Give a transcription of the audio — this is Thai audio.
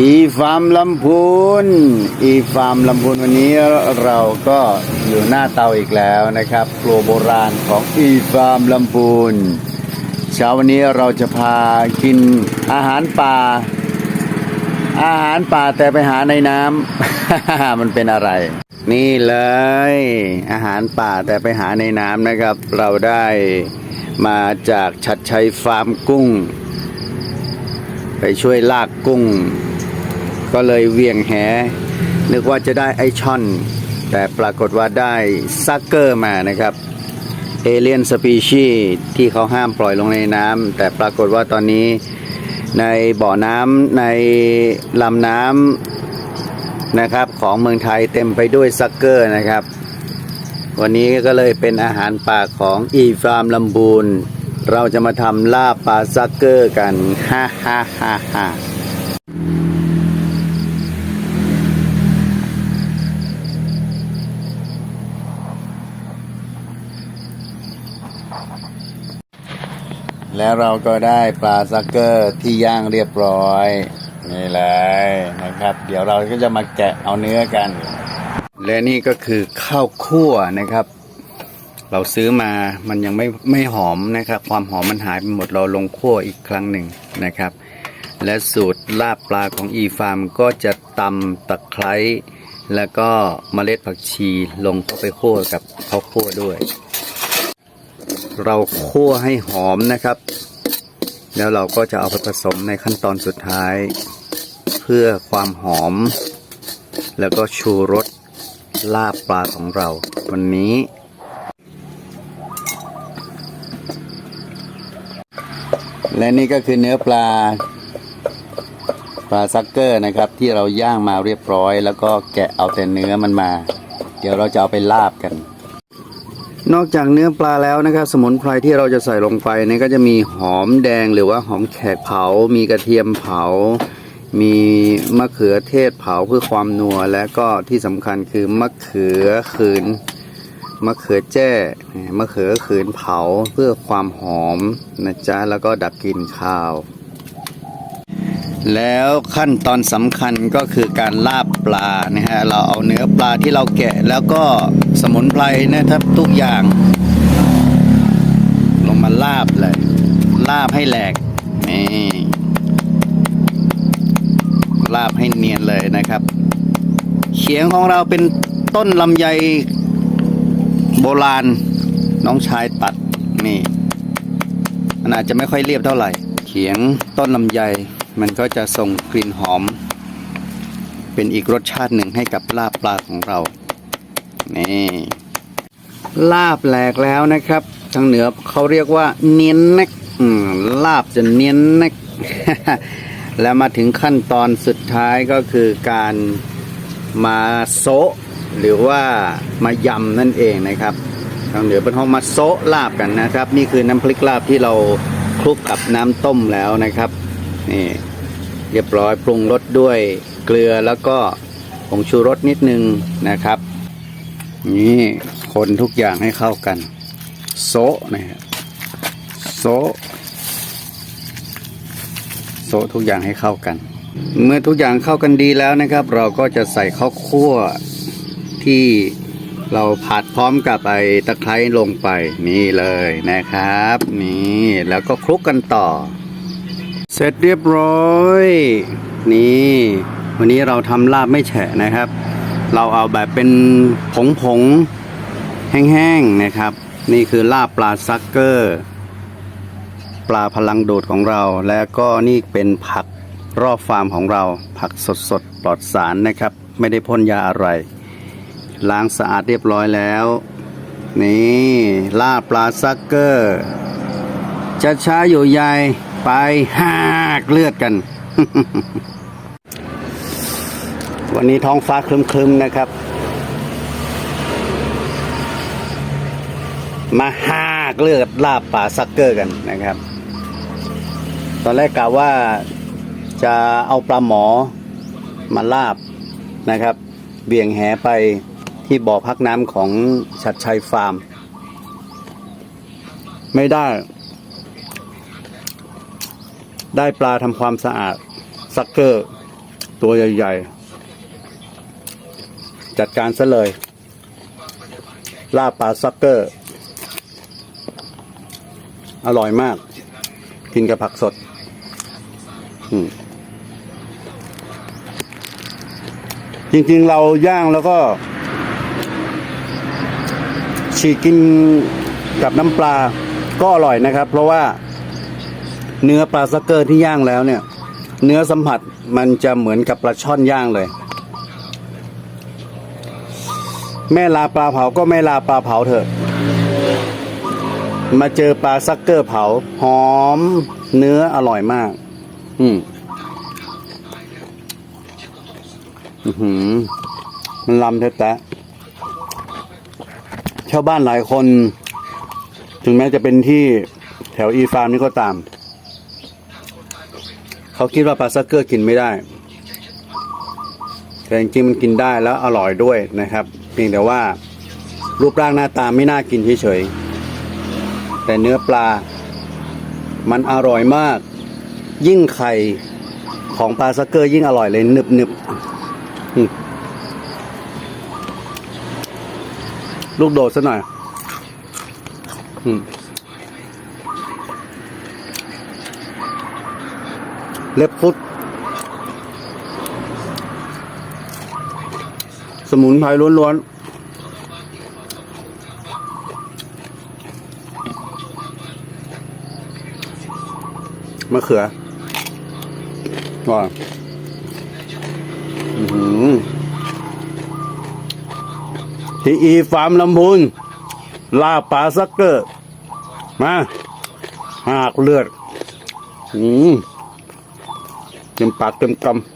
อีฟาร์มลำพูน อีฟาร์มลำพูนวันนี้เราก็อยู่หน้าเตาอีกแล้วนะครับครัวโบราณของอีฟาร์มลำพูน เช้าวันนี้เราจะพากินอาหารป่า อาหารป่าแต่ไปหาในน้ำ มันเป็นอะไร นี่เลย อาหารป่าแต่ไปหาในน้ำนะครับ เราได้มาจากชัดชัยฟาร์มกุ้ง ไปช่วยลากกุ้ง ก็เลยเวียงแหนึกว่าจะได้ไอช่อน แต่ปรากฏว่าได้ซักเกอร์มานะครับเอเลียนสปีชีที่เขาห้ามปล่อยลงในน้ำแต่ปรากฏว่าตอนนี้ในบ่อน้ำในลำน้ำนะครับของเมืองไทยเต็มไปด้วยซักเกอร์นะครับ วันนี้ก็เลยเป็นอาหารป่าของอีฟาร์มลำบูนเราจะมาทำลาบปลาซักเกอร์กันฮ่าฮ่าฮ่าฮ่า แล้วเราก็ได้ปลาซักเกอร์ที่ย่างเรียบร้อย นี่เลยนะครับ เดี๋ยวเราก็จะมาแกะเอาเนื้อกัน และนี่ก็คือข้าวคั่วนะครับ เราซื้อมามันยังไม่ไม่หอมนะครับ ความหอมมันหายไปหมดเราลงคั่วอีกครั้งหนึ่งนะครับ และสูตรลาบปลาของอีฟาร์มก็จะตำตะไคร้แล้วก็เมล็ดผักชีลงเข้าไปคั่วกับข้าวคั่วด้วย เราคั่วให้หอมนะครับ แล้วเราก็จะเอาไปผสมในขั้นตอนสุดท้าย เพื่อความหอม แล้วก็ชูรสลาบปลาของเรา วันนี้ และนี่ก็คือเนื้อปลาปลาซักเกอร์นะครับ ที่เราย่างมาเรียบร้อย แล้วก็แกะเอาแต่เนื้อมันมา เดี๋ยวเราจะเอาไปลาบกัน นอกจากเนื้อปลาแล้วนะครับ สมุนไพรที่เราจะใส่ลงไปนี่ก็จะมีหอมแดงหรือว่าหอมแขกเผา มีกระเทียมเผา มีมะเขือเทศเผาเพื่อความนัว และก็ที่สำคัญคือมะเขือขืนมะเขือแจ้มะเขือขืนเผาเพื่อความหอมนะจ๊ะแล้วก็ดับกลิ่นข้าว แล้วขั้นตอนสำคัญก็คือการลาบปลานะฮะเราเอาเนื้อปลาที่เราแกะแล้วก็สมุนไพรนะครับทุกอย่าง ลงมาลาบเลยลาบให้แหลกนี่ลาบให้เนียนเลยนะครับ เขียงของเราเป็นต้นลำไยโบราณ น้องชายตัดนี่มันอาจจะไม่ค่อยเรียบเท่าไหร่ เขียงต้นลำไย มันก็จะส่งกลิ่นหอม เป็นอีกรสชาติหนึ่งให้กับลาบปลาของเรานี่ลาบแหลกแล้วนะครับ ทางเหนือเขาเรียกว่าเนียนนักลาบจะเนียนนักแล้วมาถึงขั้นตอนสุดท้ายก็คือการมาโซะหรือว่ามายำนั่นเองนะครับทางเหนือเป็นห้องมาโซะลาบกันนะครับ นี่คือน้ำพริกลาบที่เราคลุกกับน้ำต้มแล้วนะครับ นี่เรียบร้อยปรุงรสด้วยเกลือแล้วก็ผงชูรสนิดนึงนะครับ นี่คนทุกอย่างให้เข้ากัน โซะนะครับโซะโซะทุกอย่างให้เข้ากัน เมื่อทุกอย่างเข้ากันดีแล้วนะครับ เราก็จะใส่ข้าวคั่วที่เราผัดพร้อมกับไอ้ตะไคร้ลงไปนี่เลยนะครับ นี่แล้วก็คลุกกันต่อ เสร็จเรียบร้อย นี่ วันนี้เราทำลาบไม่แฉะนะครับ เราเอาแบบเป็นผงผงๆแห้งๆนะครับ นี่คือลาบปลาซักเกอร์ ปลาพลังโดดของเรา และก็นี่เป็นผักรอบฟาร์มของเรา ผักสดๆ ปลอดสารนะครับ ไม่ได้พ่นยาอะไร ล้างสะอาดเรียบร้อยแล้ว นี่ลาบปลาซักเกอร์จะช้าอยู่ใหญ่ ไปหากเลือดกัน วันนี้ท้องฟ้าครึมๆนะครับ มาหากเลือดลาบป่าซักเกอร์กันนะครับ ตอนแรกกะว่าจะเอาปลาหมอมาลาบนะครับ เบี่ยงแหไปที่บ่อพักน้ำของชัดชัยฟาร์ม ไม่ได้ ได้ปลาทำความสะอาดซักเกอร์ ตัวใหญ่ๆ จัดการซะเลย ล่าปลาซักเกอร์ อร่อยมาก กินกับผักสดจริงๆเราย่างแล้วก็ ฉีกกินกับน้ำปลาก็อร่อยนะครับ เพราะว่า เนื้อปลาซักเกอร์ที่ย่างแล้วเนี่ย เนื้อสัมผัสมันจะเหมือนกับปลาช่อนย่างเลย แม่ลาปลาเผาก็แม่ลาปลาเผาเถอะ มาเจอปลาซักเกอร์เผาหอมเนื้ออร่อยมาก อืมอือหือมันลำแท้ๆชาวบ้านหลายคน ถึงแม้จะเป็นที่แถวอีฟาร์มนี่ก็ตาม เขาคิดว่าปลาซักเกอร์กินไม่ได้ แต่จริงๆมันกินได้แล้วอร่อยด้วยนะครับ เพียงแต่ว่ารูปร่างหน้าตาไม่น่ากินเฉยๆ แต่เนื้อปลา มันอร่อยมาก ยิ่งไข่ของปลาซักเกอร์ยิ่งอร่อยเลยหนึบหนึบๆลูกโดดซะหน่อย อืม เล็บฟุต สมุนไพรล้วนๆมะเขือว่าอือที่อีฟาร์มลำพูนลาปลาซักเกอร์ มา หากเลือด อืม เต็มปากเต็มคำ